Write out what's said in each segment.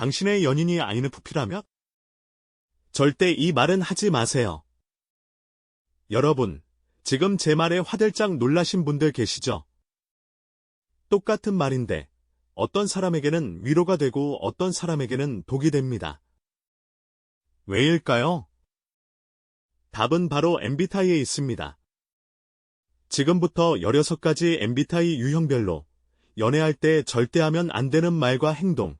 당신의 연인이 INFP라면? 절대 이 말은 하지 마세요. 여러분, 지금 제 말에 화들짝 놀라신 분들 계시죠? 똑같은 말인데, 어떤 사람에게는 위로가 되고 어떤 사람에게는 독이 됩니다. 왜일까요? 답은 바로 MBTI에 있습니다. 지금부터 16가지 MBTI 유형별로 연애할 때 절대 하면 안 되는 말과 행동,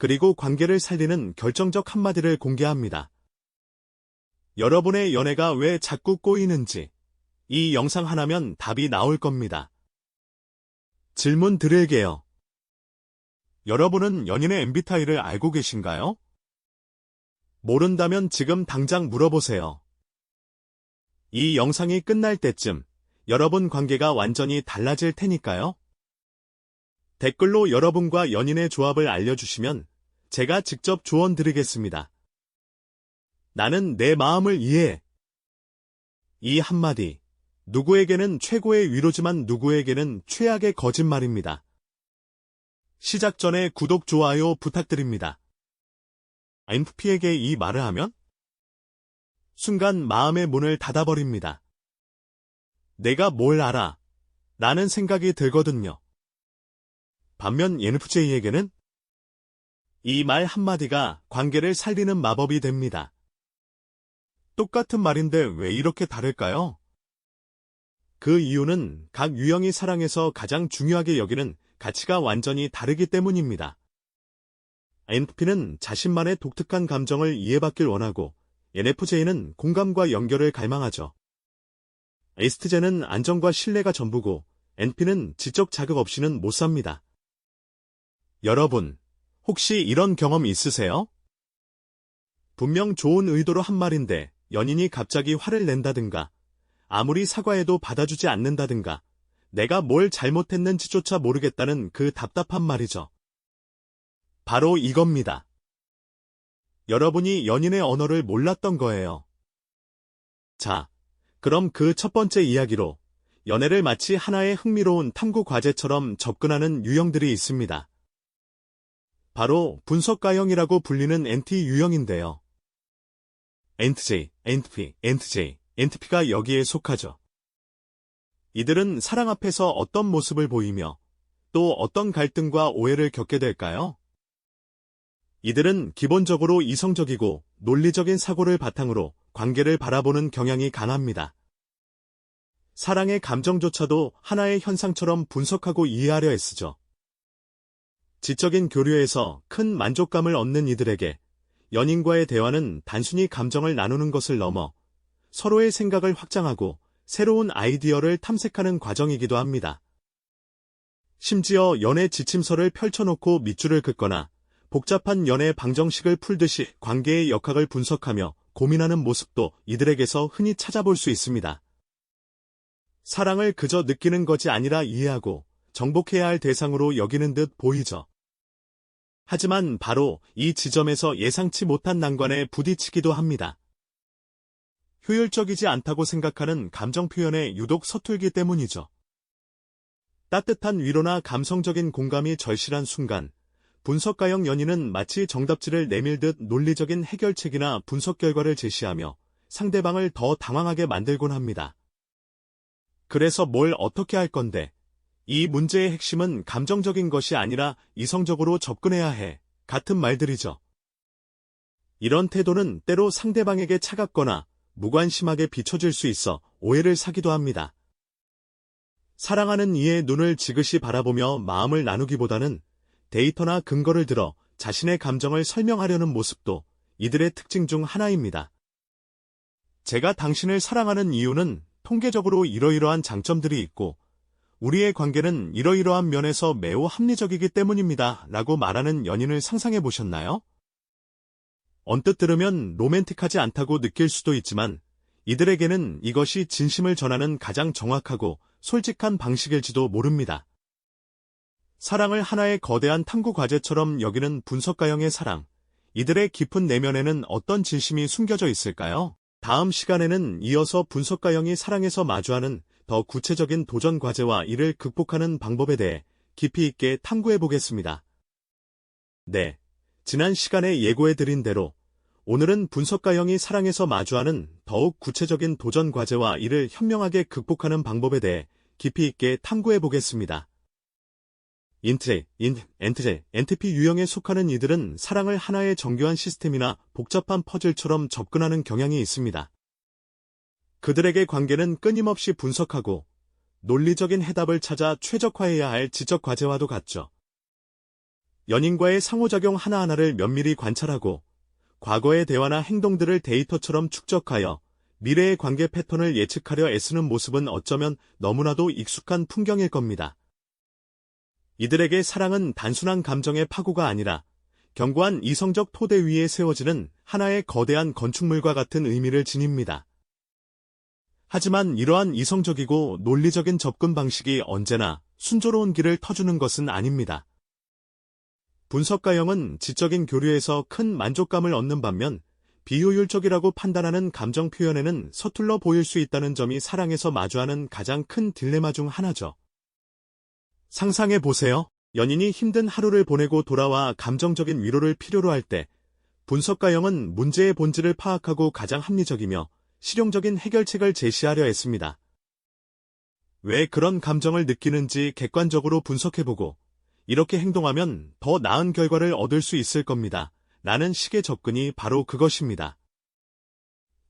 그리고 관계를 살리는 결정적 한마디를 공개합니다. 여러분의 연애가 왜 자꾸 꼬이는지 이 영상 하나면 답이 나올 겁니다. 질문 드릴게요. 여러분은 연인의 MBTI를 알고 계신가요? 모른다면 지금 당장 물어보세요. 이 영상이 끝날 때쯤 여러분 관계가 완전히 달라질 테니까요. 댓글로 여러분과 연인의 조합을 알려주시면 제가 직접 조언 드리겠습니다. 나는 내 마음을 이해해. 이 한마디, 누구에게는 최고의 위로지만 누구에게는 최악의 거짓말입니다. 시작 전에 구독, 좋아요 부탁드립니다. INFP에게 이 말을 하면 순간 마음의 문을 닫아버립니다. 내가 뭘 알아? 라는 생각이 들거든요. 반면 ENFJ에게는 이 말 한마디가 관계를 살리는 마법이 됩니다. 똑같은 말인데 왜 이렇게 다를까요? 그 이유는 각 유형이 사랑에서 가장 중요하게 여기는 가치가 완전히 다르기 때문입니다. INFP는 자신만의 독특한 감정을 이해받길 원하고 NFJ는 공감과 연결을 갈망하죠. 에스트제는 안정과 신뢰가 전부고 NP는 지적 자극 없이는 못 삽니다. 여러분, 혹시 이런 경험 있으세요? 분명 좋은 의도로 한 말인데 연인이 갑자기 화를 낸다든가 아무리 사과해도 받아주지 않는다든가 내가 뭘 잘못했는지조차 모르겠다는 그 답답한 말이죠. 바로 이겁니다. 여러분이 연인의 언어를 몰랐던 거예요. 자, 그럼 그 첫 번째 이야기로 연애를 마치 하나의 흥미로운 탐구 과제처럼 접근하는 유형들이 있습니다. 바로 분석가형이라고 불리는 NT 유형인데요. NTJ, NTP, NTJ, NTP가 여기에 속하죠. 이들은 사랑 앞에서 어떤 모습을 보이며 또 어떤 갈등과 오해를 겪게 될까요? 이들은 기본적으로 이성적이고 논리적인 사고를 바탕으로 관계를 바라보는 경향이 강합니다. 사랑의 감정조차도 하나의 현상처럼 분석하고 이해하려 애쓰죠. 지적인 교류에서 큰 만족감을 얻는 이들에게 연인과의 대화는 단순히 감정을 나누는 것을 넘어 서로의 생각을 확장하고 새로운 아이디어를 탐색하는 과정이기도 합니다. 심지어 연애 지침서를 펼쳐놓고 밑줄을 긋거나 복잡한 연애 방정식을 풀듯이 관계의 역학을 분석하며 고민하는 모습도 이들에게서 흔히 찾아볼 수 있습니다. 사랑을 그저 느끼는 것이 아니라 이해하고 정복해야 할 대상으로 여기는 듯 보이죠. 하지만 바로 이 지점에서 예상치 못한 난관에 부딪히기도 합니다. 효율적이지 않다고 생각하는 감정 표현에 유독 서툴기 때문이죠. 따뜻한 위로나 감성적인 공감이 절실한 순간, 분석가형 연인은 마치 정답지를 내밀듯 논리적인 해결책이나 분석 결과를 제시하며 상대방을 더 당황하게 만들곤 합니다. 그래서 뭘 어떻게 할 건데? 이 문제의 핵심은 감정적인 것이 아니라 이성적으로 접근해야 해. 같은 말들이죠. 이런 태도는 때로 상대방에게 차갑거나 무관심하게 비춰질 수 있어 오해를 사기도 합니다. 사랑하는 이의 눈을 지그시 바라보며 마음을 나누기보다는 데이터나 근거를 들어 자신의 감정을 설명하려는 모습도 이들의 특징 중 하나입니다. 제가 당신을 사랑하는 이유는 통계적으로 이러이러한 장점들이 있고 우리의 관계는 이러이러한 면에서 매우 합리적이기 때문입니다. 라고 말하는 연인을 상상해 보셨나요? 언뜻 들으면 로맨틱하지 않다고 느낄 수도 있지만 이들에게는 이것이 진심을 전하는 가장 정확하고 솔직한 방식일지도 모릅니다. 사랑을 하나의 거대한 탐구 과제처럼 여기는 분석가형의 사랑. 이들의 깊은 내면에는 어떤 진심이 숨겨져 있을까요? 다음 시간에는 이어서 분석가형이 사랑에서 마주하는 더 구체적인 도전 과제와 이를 극복하는 방법에 대해 깊이 있게 탐구해 보겠습니다. 네. 지난 시간에 예고해드린 대로 오늘은 분석가형이 사랑에서 마주하는 더욱 구체적인 도전 과제와 이를 현명하게 극복하는 방법에 대해 깊이 있게 탐구해 보겠습니다. 인트레, 인, 엔트레, NTP 유형에 속하는 이들은 사랑을 하나의 정교한 시스템이나 복잡한 퍼즐처럼 접근하는 경향이 있습니다. 그들에게 관계는 끊임없이 분석하고 논리적인 해답을 찾아 최적화해야 할 지적 과제와도 같죠. 연인과의 상호작용 하나하나를 면밀히 관찰하고 과거의 대화나 행동들을 데이터처럼 축적하여 미래의 관계 패턴을 예측하려 애쓰는 모습은 어쩌면 너무나도 익숙한 풍경일 겁니다. 이들에게 사랑은 단순한 감정의 파고가 아니라 견고한 이성적 토대 위에 세워지는 하나의 거대한 건축물과 같은 의미를 지닙니다. 하지만 이러한 이성적이고 논리적인 접근 방식이 언제나 순조로운 길을 터주는 것은 아닙니다. 분석가형은 지적인 교류에서 큰 만족감을 얻는 반면 비효율적이라고 판단하는 감정 표현에는 서툴러 보일 수 있다는 점이 사랑에서 마주하는 가장 큰 딜레마 중 하나죠. 상상해 보세요. 연인이 힘든 하루를 보내고 돌아와 감정적인 위로를 필요로 할 때, 분석가형은 문제의 본질을 파악하고 가장 합리적이며 실용적인 해결책을 제시하려 했습니다. 왜 그런 감정을 느끼는지 객관적으로 분석해보고, 이렇게 행동하면 더 나은 결과를 얻을 수 있을 겁니다. 라는 식의 접근이 바로 그것입니다.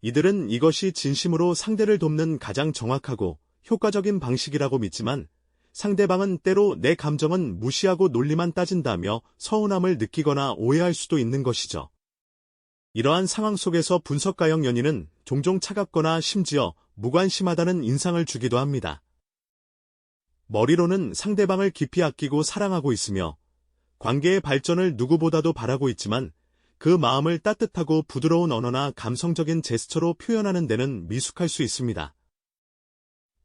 이들은 이것이 진심으로 상대를 돕는 가장 정확하고 효과적인 방식이라고 믿지만 상대방은 때로 내 감정은 무시하고 논리만 따진다며 서운함을 느끼거나 오해할 수도 있는 것이죠. 이러한 상황 속에서 분석가형 연인은 종종 차갑거나 심지어 무관심하다는 인상을 주기도 합니다. 머리로는 상대방을 깊이 아끼고 사랑하고 있으며 관계의 발전을 누구보다도 바라고 있지만 그 마음을 따뜻하고 부드러운 언어나 감성적인 제스처로 표현하는 데는 미숙할 수 있습니다.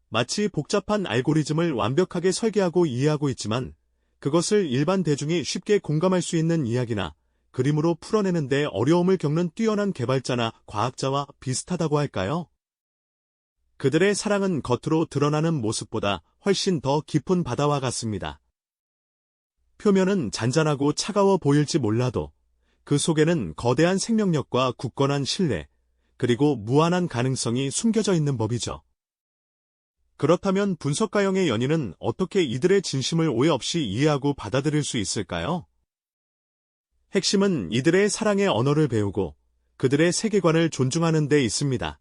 마치 복잡한 알고리즘을 완벽하게 설계하고 이해하고 있지만 그것을 일반 대중이 쉽게 공감할 수 있는 이야기나 그림으로 풀어내는데 어려움을 겪는 뛰어난 개발자나 과학자와 비슷하다고 할까요? 그들의 사랑은 겉으로 드러나는 모습보다 훨씬 더 깊은 바다와 같습니다. 표면은 잔잔하고 차가워 보일지 몰라도 그 속에는 거대한 생명력과 굳건한 신뢰, 그리고 무한한 가능성이 숨겨져 있는 법이죠. 그렇다면 분석가형의 연인은 어떻게 이들의 진심을 오해 없이 이해하고 받아들일 수 있을까요? 핵심은 이들의 사랑의 언어를 배우고 그들의 세계관을 존중하는 데 있습니다.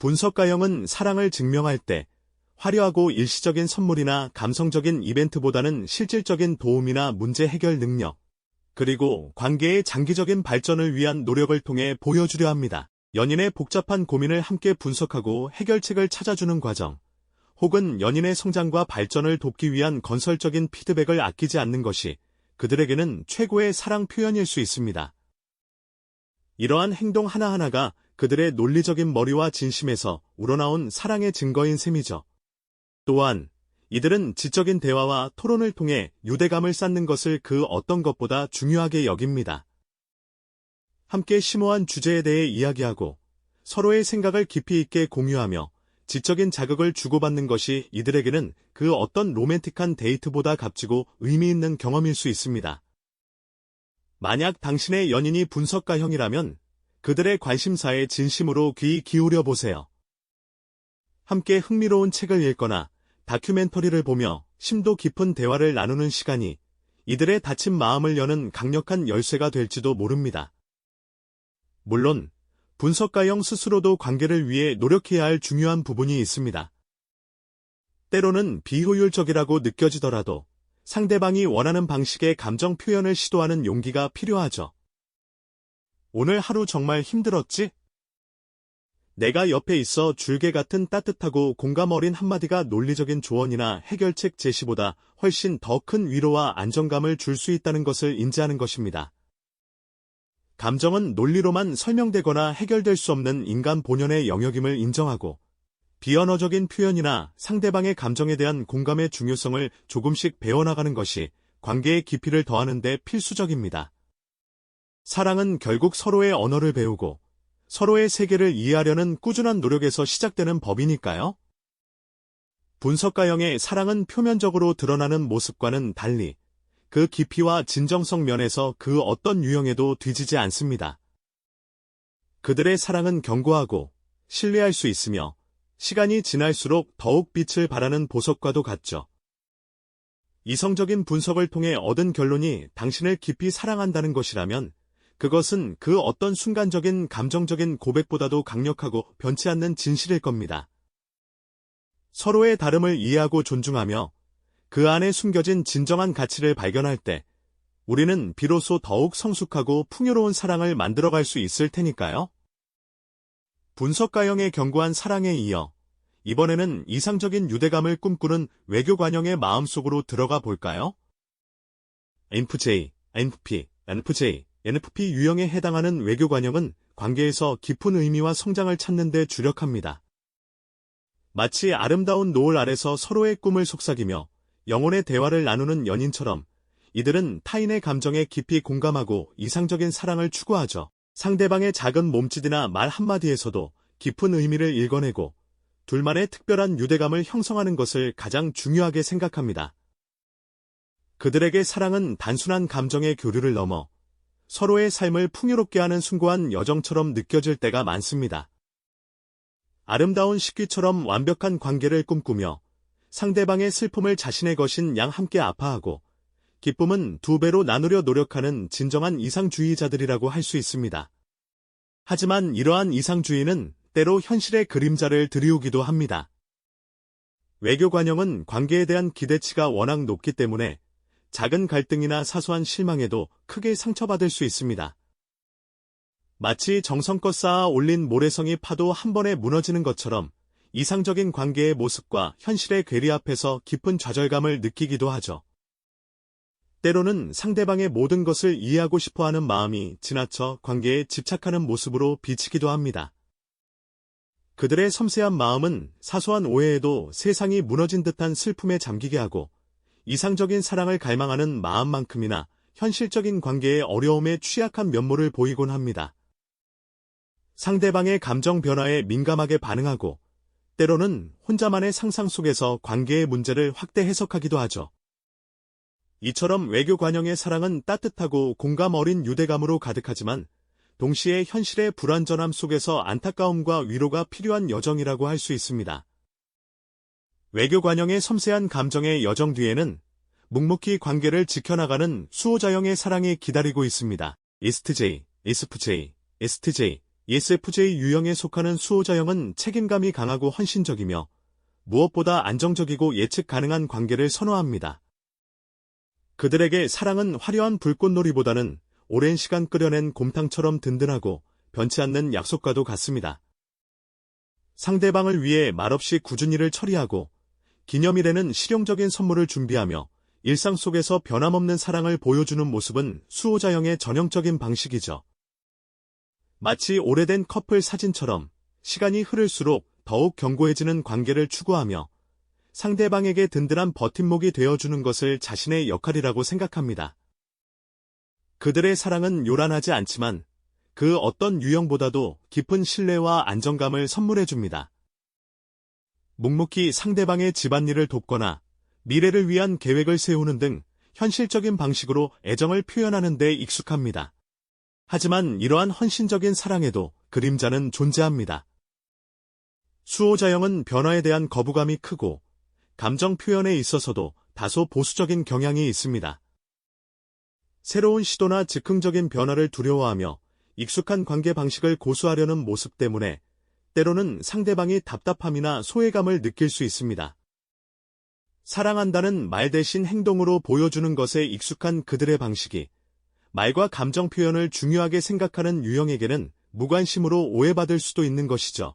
분석가형은 사랑을 증명할 때 화려하고 일시적인 선물이나 감성적인 이벤트보다는 실질적인 도움이나 문제 해결 능력, 그리고 관계의 장기적인 발전을 위한 노력을 통해 보여주려 합니다. 연인의 복잡한 고민을 함께 분석하고 해결책을 찾아주는 과정, 혹은 연인의 성장과 발전을 돕기 위한 건설적인 피드백을 아끼지 않는 것이 그들에게는 최고의 사랑 표현일 수 있습니다. 이러한 행동 하나하나가 그들의 논리적인 머리와 진심에서 우러나온 사랑의 증거인 셈이죠. 또한 이들은 지적인 대화와 토론을 통해 유대감을 쌓는 것을 그 어떤 것보다 중요하게 여깁니다. 함께 심오한 주제에 대해 이야기하고 서로의 생각을 깊이 있게 공유하며 지적인 자극을 주고받는 것이 이들에게는 그 어떤 로맨틱한 데이트보다 값지고 의미 있는 경험일 수 있습니다. 만약 당신의 연인이 분석가형이라면 그들의 관심사에 진심으로 귀 기울여 보세요. 함께 흥미로운 책을 읽거나 다큐멘터리를 보며 심도 깊은 대화를 나누는 시간이 이들의 닫힌 마음을 여는 강력한 열쇠가 될지도 모릅니다. 물론 분석가형 스스로도 관계를 위해 노력해야 할 중요한 부분이 있습니다. 때로는 비효율적이라고 느껴지더라도 상대방이 원하는 방식의 감정 표현을 시도하는 용기가 필요하죠. 오늘 하루 정말 힘들었지? 내가 옆에 있어 줄개 같은 따뜻하고 공감 어린 한마디가 논리적인 조언이나 해결책 제시보다 훨씬 더 큰 위로와 안정감을 줄 수 있다는 것을 인지하는 것입니다. 감정은 논리로만 설명되거나 해결될 수 없는 인간 본연의 영역임을 인정하고 비언어적인 표현이나 상대방의 감정에 대한 공감의 중요성을 조금씩 배워나가는 것이 관계의 깊이를 더하는 데 필수적입니다. 사랑은 결국 서로의 언어를 배우고 서로의 세계를 이해하려는 꾸준한 노력에서 시작되는 법이니까요. 분석가형의 사랑은 표면적으로 드러나는 모습과는 달리 그 깊이와 진정성 면에서 그 어떤 유형에도 뒤지지 않습니다. 그들의 사랑은 견고하고 신뢰할 수 있으며 시간이 지날수록 더욱 빛을 발하는 보석과도 같죠. 이성적인 분석을 통해 얻은 결론이 당신을 깊이 사랑한다는 것이라면 그것은 그 어떤 순간적인 감정적인 고백보다도 강력하고 변치 않는 진실일 겁니다. 서로의 다름을 이해하고 존중하며 그 안에 숨겨진 진정한 가치를 발견할 때 우리는 비로소 더욱 성숙하고 풍요로운 사랑을 만들어갈 수 있을 테니까요. 분석가형의 견고한 사랑에 이어 이번에는 이상적인 유대감을 꿈꾸는 외교관형의 마음속으로 들어가 볼까요? NFJ, NFP, NFJ, NFP 유형에 해당하는 외교관형은 관계에서 깊은 의미와 성장을 찾는 데 주력합니다. 마치 아름다운 노을 아래서 서로의 꿈을 속삭이며 영혼의 대화를 나누는 연인처럼 이들은 타인의 감정에 깊이 공감하고 이상적인 사랑을 추구하죠. 상대방의 작은 몸짓이나 말 한마디에서도 깊은 의미를 읽어내고 둘만의 특별한 유대감을 형성하는 것을 가장 중요하게 생각합니다. 그들에게 사랑은 단순한 감정의 교류를 넘어 서로의 삶을 풍요롭게 하는 숭고한 여정처럼 느껴질 때가 많습니다. 아름다운 식기처럼 완벽한 관계를 꿈꾸며 상대방의 슬픔을 자신의 것인 양 함께 아파하고 기쁨은 두 배로 나누려 노력하는 진정한 이상주의자들이라고 할 수 있습니다. 하지만 이러한 이상주의는 때로 현실의 그림자를 들이우기도 합니다. 외교관형은 관계에 대한 기대치가 워낙 높기 때문에 작은 갈등이나 사소한 실망에도 크게 상처받을 수 있습니다. 마치 정성껏 쌓아 올린 모래성이 파도 한 번에 무너지는 것처럼 이상적인 관계의 모습과 현실의 괴리 앞에서 깊은 좌절감을 느끼기도 하죠. 때로는 상대방의 모든 것을 이해하고 싶어 하는 마음이 지나쳐 관계에 집착하는 모습으로 비치기도 합니다. 그들의 섬세한 마음은 사소한 오해에도 세상이 무너진 듯한 슬픔에 잠기게 하고 이상적인 사랑을 갈망하는 마음만큼이나 현실적인 관계의 어려움에 취약한 면모를 보이곤 합니다. 상대방의 감정 변화에 민감하게 반응하고 때로는 혼자만의 상상 속에서 관계의 문제를 확대 해석하기도 하죠. 이처럼 외교 관영의 사랑은 따뜻하고 공감 어린 유대감으로 가득하지만 동시에 현실의 불완전함 속에서 안타까움과 위로가 필요한 여정이라고 할 수 있습니다. 외교 관영의 섬세한 감정의 여정 뒤에는 묵묵히 관계를 지켜나가는 수호자형의 사랑이 기다리고 있습니다. ESTJ, ESFJ, STJ, ESFJ 유형에 속하는 수호자형은 책임감이 강하고 헌신적이며 무엇보다 안정적이고 예측 가능한 관계를 선호합니다. 그들에게 사랑은 화려한 불꽃놀이보다는 오랜 시간 끓여낸 곰탕처럼 든든하고 변치 않는 약속과도 같습니다. 상대방을 위해 말없이 꾸준 일을 처리하고 기념일에는 실용적인 선물을 준비하며 일상 속에서 변함없는 사랑을 보여주는 모습은 수호자형의 전형적인 방식이죠. 마치 오래된 커플 사진처럼 시간이 흐를수록 더욱 견고해지는 관계를 추구하며 상대방에게 든든한 버팀목이 되어주는 것을 자신의 역할이라고 생각합니다. 그들의 사랑은 요란하지 않지만 그 어떤 유형보다도 깊은 신뢰와 안정감을 선물해줍니다. 묵묵히 상대방의 집안일을 돕거나 미래를 위한 계획을 세우는 등 현실적인 방식으로 애정을 표현하는 데 익숙합니다. 하지만 이러한 헌신적인 사랑에도 그림자는 존재합니다. 수호자형은 변화에 대한 거부감이 크고 감정 표현에 있어서도 다소 보수적인 경향이 있습니다. 새로운 시도나 즉흥적인 변화를 두려워하며 익숙한 관계 방식을 고수하려는 모습 때문에 때로는 상대방이 답답함이나 소외감을 느낄 수 있습니다. 사랑한다는 말 대신 행동으로 보여주는 것에 익숙한 그들의 방식이 말과 감정 표현을 중요하게 생각하는 유형에게는 무관심으로 오해받을 수도 있는 것이죠.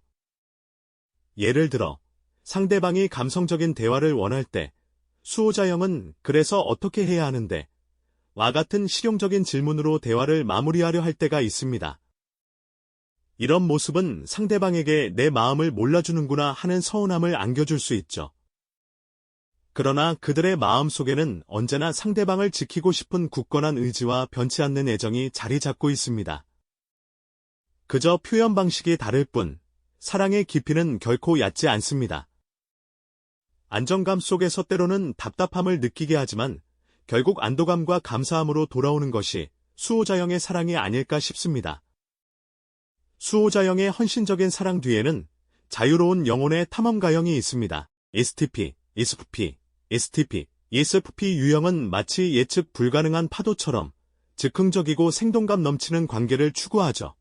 예를 들어 상대방이 감성적인 대화를 원할 때 수호자형은 그래서 어떻게 해야 하는데 와 같은 실용적인 질문으로 대화를 마무리하려 할 때가 있습니다. 이런 모습은 상대방에게 내 마음을 몰라주는구나 하는 서운함을 안겨줄 수 있죠. 그러나 그들의 마음 속에는 언제나 상대방을 지키고 싶은 굳건한 의지와 변치 않는 애정이 자리 잡고 있습니다. 그저 표현 방식이 다를 뿐 사랑의 깊이는 결코 얕지 않습니다. 안정감 속에서 때로는 답답함을 느끼게 하지만 결국 안도감과 감사함으로 돌아오는 것이 수호자영의 사랑이 아닐까 싶습니다. 수호자영의 헌신적인 사랑 뒤에는 자유로운 영혼의 탐험가영이 있습니다. STP, ESFP, STP, ESFP 유형은 마치 예측 불가능한 파도처럼 즉흥적이고 생동감 넘치는 관계를 추구하죠.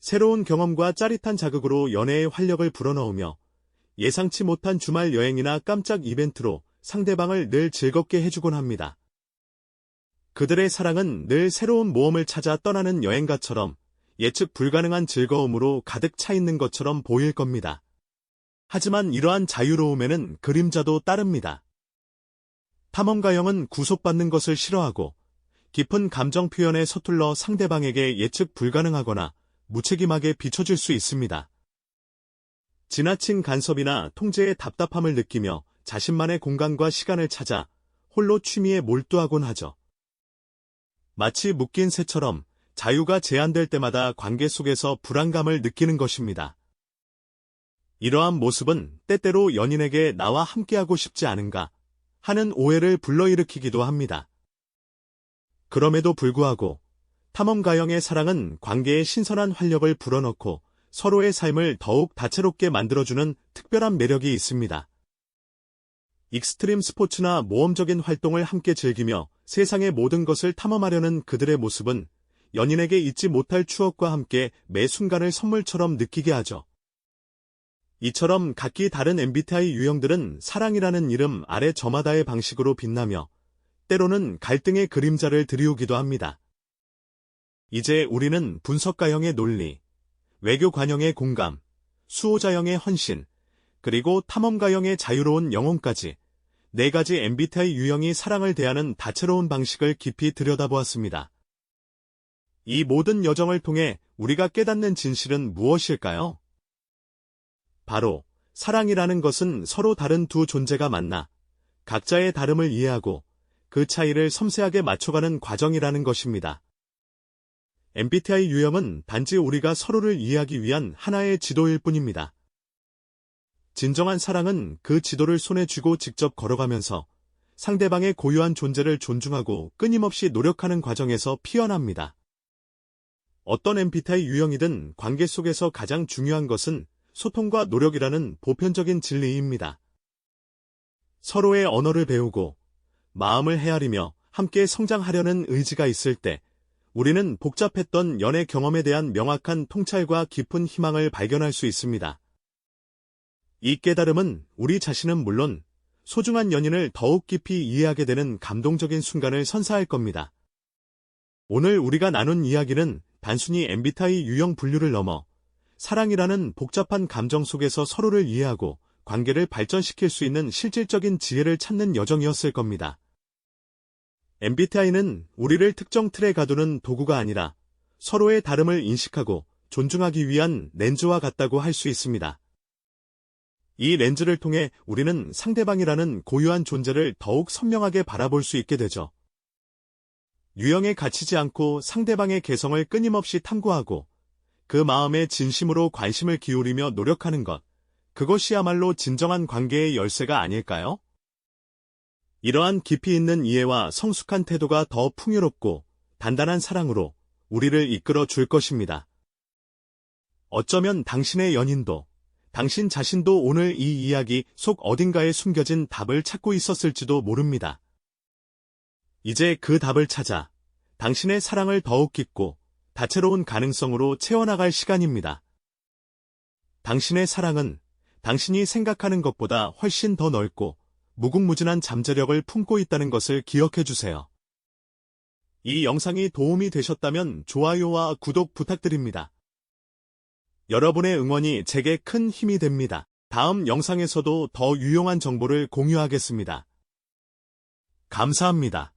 새로운 경험과 짜릿한 자극으로 연애의 활력을 불어넣으며 예상치 못한 주말 여행이나 깜짝 이벤트로 상대방을 늘 즐겁게 해주곤 합니다. 그들의 사랑은 늘 새로운 모험을 찾아 떠나는 여행가처럼 예측 불가능한 즐거움으로 가득 차 있는 것처럼 보일 겁니다. 하지만 이러한 자유로움에는 그림자도 따릅니다. 탐험가형은 구속받는 것을 싫어하고 깊은 감정 표현에 서툴러 상대방에게 예측 불가능하거나 무책임하게 비춰질 수 있습니다. 지나친 간섭이나 통제의 답답함을 느끼며 자신만의 공간과 시간을 찾아 홀로 취미에 몰두하곤 하죠. 마치 묶인 새처럼 자유가 제한될 때마다 관계 속에서 불안감을 느끼는 것입니다. 이러한 모습은 때때로 연인에게 나와 함께하고 싶지 않은가 하는 오해를 불러일으키기도 합니다. 그럼에도 불구하고 탐험가형의 사랑은 관계에 신선한 활력을 불어넣고 서로의 삶을 더욱 다채롭게 만들어주는 특별한 매력이 있습니다. 익스트림 스포츠나 모험적인 활동을 함께 즐기며 세상의 모든 것을 탐험하려는 그들의 모습은 연인에게 잊지 못할 추억과 함께 매 순간을 선물처럼 느끼게 하죠. 이처럼 각기 다른 MBTI 유형들은 사랑이라는 이름 아래 저마다의 방식으로 빛나며 때로는 갈등의 그림자를 드리우기도 합니다. 이제 우리는 분석가형의 논리, 외교관형의 공감, 수호자형의 헌신, 그리고 탐험가형의 자유로운 영혼까지 네 가지 MBTI 유형이 사랑을 대하는 다채로운 방식을 깊이 들여다보았습니다. 이 모든 여정을 통해 우리가 깨닫는 진실은 무엇일까요? 바로 사랑이라는 것은 서로 다른 두 존재가 만나 각자의 다름을 이해하고 그 차이를 섬세하게 맞춰가는 과정이라는 것입니다. MBTI 유형은 단지 우리가 서로를 이해하기 위한 하나의 지도일 뿐입니다. 진정한 사랑은 그 지도를 손에 쥐고 직접 걸어가면서 상대방의 고유한 존재를 존중하고 끊임없이 노력하는 과정에서 피어납니다. 어떤 MBTI 유형이든 관계 속에서 가장 중요한 것은 소통과 노력이라는 보편적인 진리입니다. 서로의 언어를 배우고 마음을 헤아리며 함께 성장하려는 의지가 있을 때 우리는 복잡했던 연애 경험에 대한 명확한 통찰과 깊은 희망을 발견할 수 있습니다. 이 깨달음은 우리 자신은 물론 소중한 연인을 더욱 깊이 이해하게 되는 감동적인 순간을 선사할 겁니다. 오늘 우리가 나눈 이야기는 단순히 MBTI 유형 분류를 넘어 사랑이라는 복잡한 감정 속에서 서로를 이해하고 관계를 발전시킬 수 있는 실질적인 지혜를 찾는 여정이었을 겁니다. MBTI는 우리를 특정 틀에 가두는 도구가 아니라 서로의 다름을 인식하고 존중하기 위한 렌즈와 같다고 할 수 있습니다. 이 렌즈를 통해 우리는 상대방이라는 고유한 존재를 더욱 선명하게 바라볼 수 있게 되죠. 유형에 갇히지 않고 상대방의 개성을 끊임없이 탐구하고 그 마음에 진심으로 관심을 기울이며 노력하는 것, 그것이야말로 진정한 관계의 열쇠가 아닐까요? 이러한 깊이 있는 이해와 성숙한 태도가 더 풍요롭고 단단한 사랑으로 우리를 이끌어 줄 것입니다. 어쩌면 당신의 연인도, 당신 자신도 오늘 이 이야기 속 어딘가에 숨겨진 답을 찾고 있었을지도 모릅니다. 이제 그 답을 찾아 당신의 사랑을 더욱 깊고 다채로운 가능성으로 채워나갈 시간입니다. 당신의 사랑은 당신이 생각하는 것보다 훨씬 더 넓고 무궁무진한 잠재력을 품고 있다는 것을 기억해 주세요. 이 영상이 도움이 되셨다면 좋아요와 구독 부탁드립니다. 여러분의 응원이 제게 큰 힘이 됩니다. 다음 영상에서도 더 유용한 정보를 공유하겠습니다. 감사합니다.